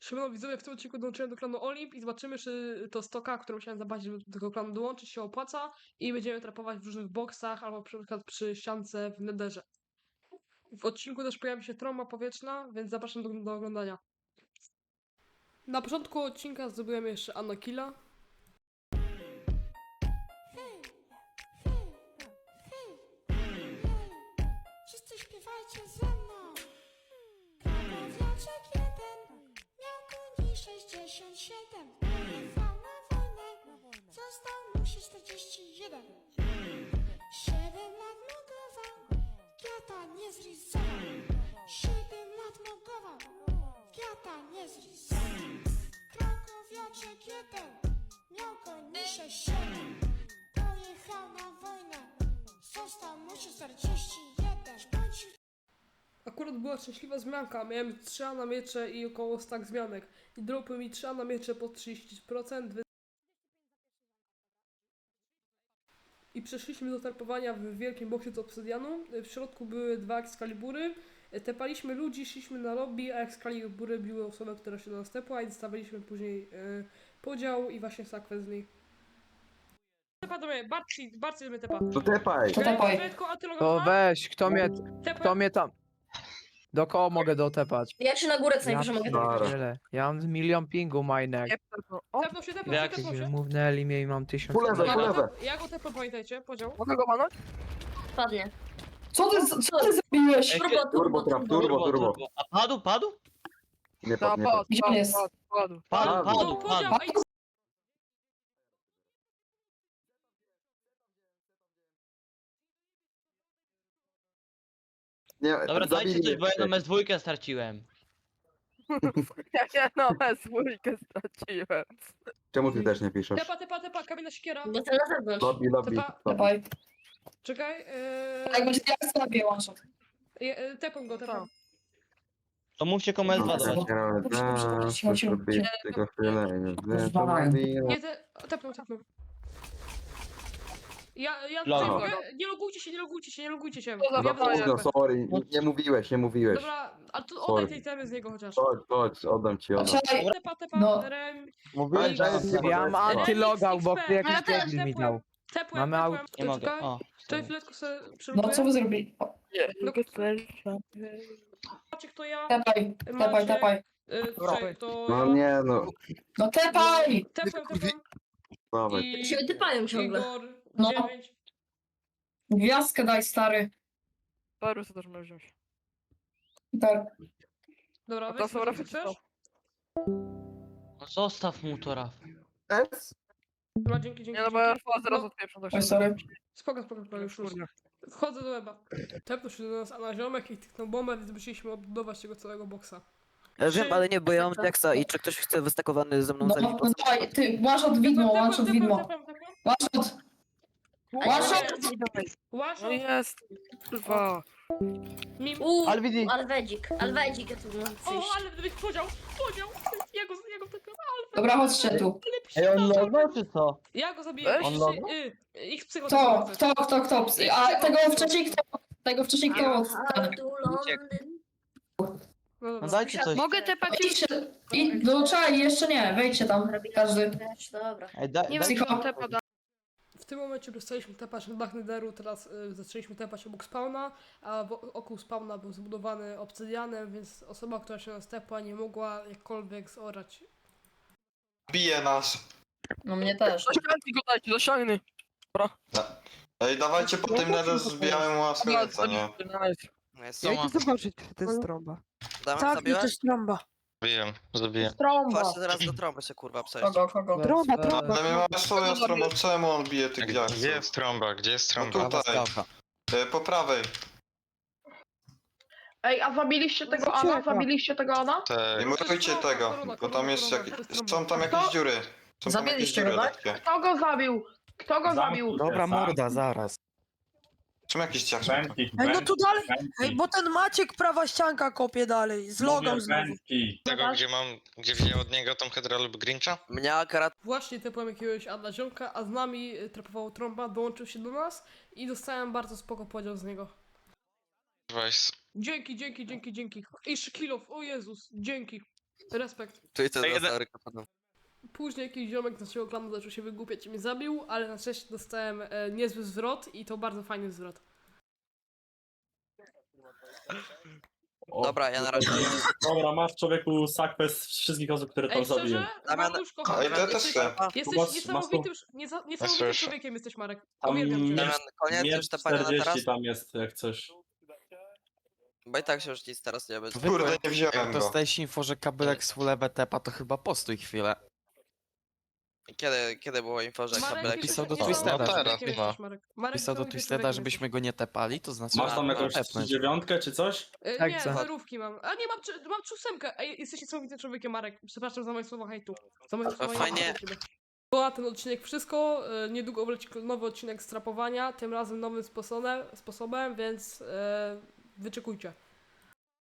Siemano widzowie, w tym odcinku dołączyłem do klanu Olimp i zobaczymy, czy to stoka, którą musiałem zobaczyć, żeby do tego klanu dołączyć, się opłaca i będziemy trapować w różnych boksach albo na przykład przy ściance w Netherze. W odcinku też pojawi się trąba powietrzna, więc zapraszam do, do oglądania. Na początku odcinka zdobyłem jeszcze Anakilla. Wszyscy śpiewajcie ze 67. Pojechał na wojnę, został musi 41. Siedem lat mogował, kiata nie zrizował. Siedem lat mogował, kiata nie zrizował. Krakowiaczek jeden miał koni 67. Pojechał na wojnę, został musi 41. Akurat była szczęśliwa zmianka, miałem 3 na miecze i około stack zmianek. I dropły mi 3 na miecze po 30%, wy- I przeszliśmy do tarpowania w wielkim boksie z obsydianu. W środku były dwa ekskalibury. Tepaliśmy ludzi, szliśmy na lobby, a ekskalibury biły osobę, która się do nas tepła i dostawaliśmy później e, podział i właśnie sakwę z niej. Tepa do mnie, Barcy do mnie tepa. To tepaj! To tepaj. To weź, kto mnie, kto mnie tam... Do koło mogę dotepać? Ja się na górę co Ja najwyżej mogę Dobra. pierdzielę. Ja mam milion pingu minek. Tepnął się, tepnął się, tepnął się. Mównęli mnie i mam tysiąc... Po lewej, Ja po go, tep, ja go tepnę, pamiętajcie, podział. Mogę go manąć? Padnie. Co ty, co ty zrobiłeś? Turbo, Turbo turbo, trap, turbo. turbo, turbo. A padł, padł? Nie padł, nie padł, padł. Gdzie on jest? padł, padł. Padł, Padł. padł, padł. ej, Nie, Dobra, dajcie zabili coś, bo ja na S2 straciłem. Ja no dwójkę straciłem. Czemu ty też nie piszesz? tepa, tepa, tepa, kabina siekiera. Bo ten na zewnątrz. Lobby, lobby. Tepa. lobby. Dawaj. Czekaj, Jak yy, będzie ja one shot. yy, tepam go, tepam. To mówcie komu S2 Dobra, dać. nie, Dobrze, dobrze, dobrze, cicho, cicho, zrobię cicho. Tego chwilę i nie Rozwalają. Nie, te, tepnął, tepnął. Ja, ja Logo. tutaj mogę, nie logujcie się, nie logujcie się, nie logujcie się. To Ja No późno, wychodzę. sorry, nie mówiłeś, nie mówiłeś. Dobra, a tu Sorry. oddaj tej temy z niego chociaż. Chodź, chodź, oddam ci, oddam. Czekaj, Tepa, tepa, No. rem, Mówiłem, że jest nie Ja mam mogę. antylogał, bo jakiś Ja też debil mi tepłem. dał. tepłem, Mamy tepłem. Nie mogę. Czekaj, O. Czekaj, chwileczkę sobie no co wy zrobili? O, No, Maciek to ja, Tepaj, tepaj, tepaj. czekaj, to No ja. nie, no. No tepaj! Tepłem, tepłem. Dawaj. I Się typają ciągle. Igor, No. 9. Gwiazdkę daj, stary. Paru sobie też mogę wziąć. Tak. Dobra, A weź to są sobie rafy chcesz? No Zostaw mu to, Raf. S? Dobra, dzięki, dzięki. Nie no bo ja dzięki. zaraz No. odpieprzę Oj, sorry. Spoko, spoko, spoko, już, już. Wchodzę do weba. Tepnął się do nas Ana Ziomek i tyknął bombę, więc musieliśmy odbudować tego całego boksa. Ja wiem, ale nie, bo ja mam teksta i czy ktoś chce wystakowany ze mną No, zabić no dawaj, ty, one shot widmo, one shot widmo. Tepłem, tepłem. One shot. One shot! Łasz, No jest, kurwa. mim. Uuu, Alwidi. Alwedzik. Alwedzik, ja tu może O, przyjść. ale być podział, podział. Ja go, ja go tepłem, Dobra, chodźcie tu. Ej, on lognął czy co? Ja go zabiję. Weź. On y, Ich Kto, kto, kto, kto? A tego wcześniej kto? Tego wcześniej kto? Londyn. No No dobra. dajcie coś. Mogę tepać Idźcie, i, no czekaj, jeszcze nie, wejdźcie tam, każdy. Dobra. Ej, da, Nie daj, wiem. W tym momencie przestaliśmy tepać na dach Netheru, teraz y, zaczęliśmy tepać obok spawna, a wokół spawna był zbudowany obsydianem, więc osoba, która się nas tepła nie mogła jakkolwiek zorać. Bije nas. No mnie też. Do ścianki go dajcie, do ściany. Ej, dawajcie po tym nadę zbijamy łaskę, co nie? Ja idę zobaczyć, czy to jest trąba. Dałem Tak, i zabiłeś? też trąba. Zabiję, zabiję. Właśnie teraz do trąby się kurwa przejść. Kogo, kogo? Trąba, trąba. Ale my mamy swoją stronę, czemu on bije tych Gdzie gwiazd? jest trąba? Gdzie jest No trąba? tutaj. E, Po prawej. Ej, a zabiliście tego Ana? Zabiliście tego Ana? Te... Nie murujcie tego, bo tam jest korona, jak... to jest trąba. Są tam jakieś dziury. Są tam jakieś Zabiliście dziury go, tak? Kto go zabił? Kto go zabił? Dobra, morda, zaraz. Są jakieś ciach. Ej, no tu dalej. Ej, bo ten Maciek prawa ścianka kopie dalej. Zlogał znowu. Tego, gdzie mam, gdzie wziąłem od niego tą Hydra lub Grincha? Mnie akurat Właśnie tepłem jakiegoś Adna Ziomka, a z nami y, trapował trąba, dołączył się do nas i dostałem bardzo spoko podział z niego. Weź, Dzięki, dzięki, dzięki, dzięki. Jeszcze kilof, o Jezus, dzięki. Respekt. Twitter Ej, dostał jeden- Później jakiś ziomek z naszego klanu zaczął się wygłupiać i mnie zabił, ale na szczęście dostałem e, niezły zwrot i to bardzo fajny zwrot. Dobra, ja na razie. Dobra, masz człowieku sakwę z wszystkich osób, które tam Ej, zabiłem. Damian- Mariusz, A kochany, i to też jesteś, chcę. jesteś Masz- niesamowitym, nieza, niesamowitym słyszę. człowiekiem jesteś, Marek. Tam Uwielbiam cię. Damian, koniec Nie już te panie na 40 teraz? tam jest jak coś. Bo i tak się już nic teraz nie będzie. Kurde, nie wziąłem Jak go. dostałeś info, że kabelek z fulewę tepa, to chyba postój chwilę. Kiedy, kiedy było info, że Marek, kabelek pisał do niesamowitym Twistera. człowiekiem Teraz, jesteś, Marek. Marek, Pisał do Twisteda, żebyśmy go nie tepali, to znaczy... Masz tam że jakąś tepnąć. dziewiątkę czy coś? E, Tak, nie, co? zerówki mam. A nie, mam, trzy- mam ósemkę. Ej, jesteś niesamowitym człowiekiem, Marek. Przepraszam za moje słowa hejtu. Za moje słowa fajnie. do ciebie. To na ten odcinek wszystko. E, Niedługo wleci nowy odcinek strapowania, tym razem nowym sposobem, sposobem więc e, wyczekujcie.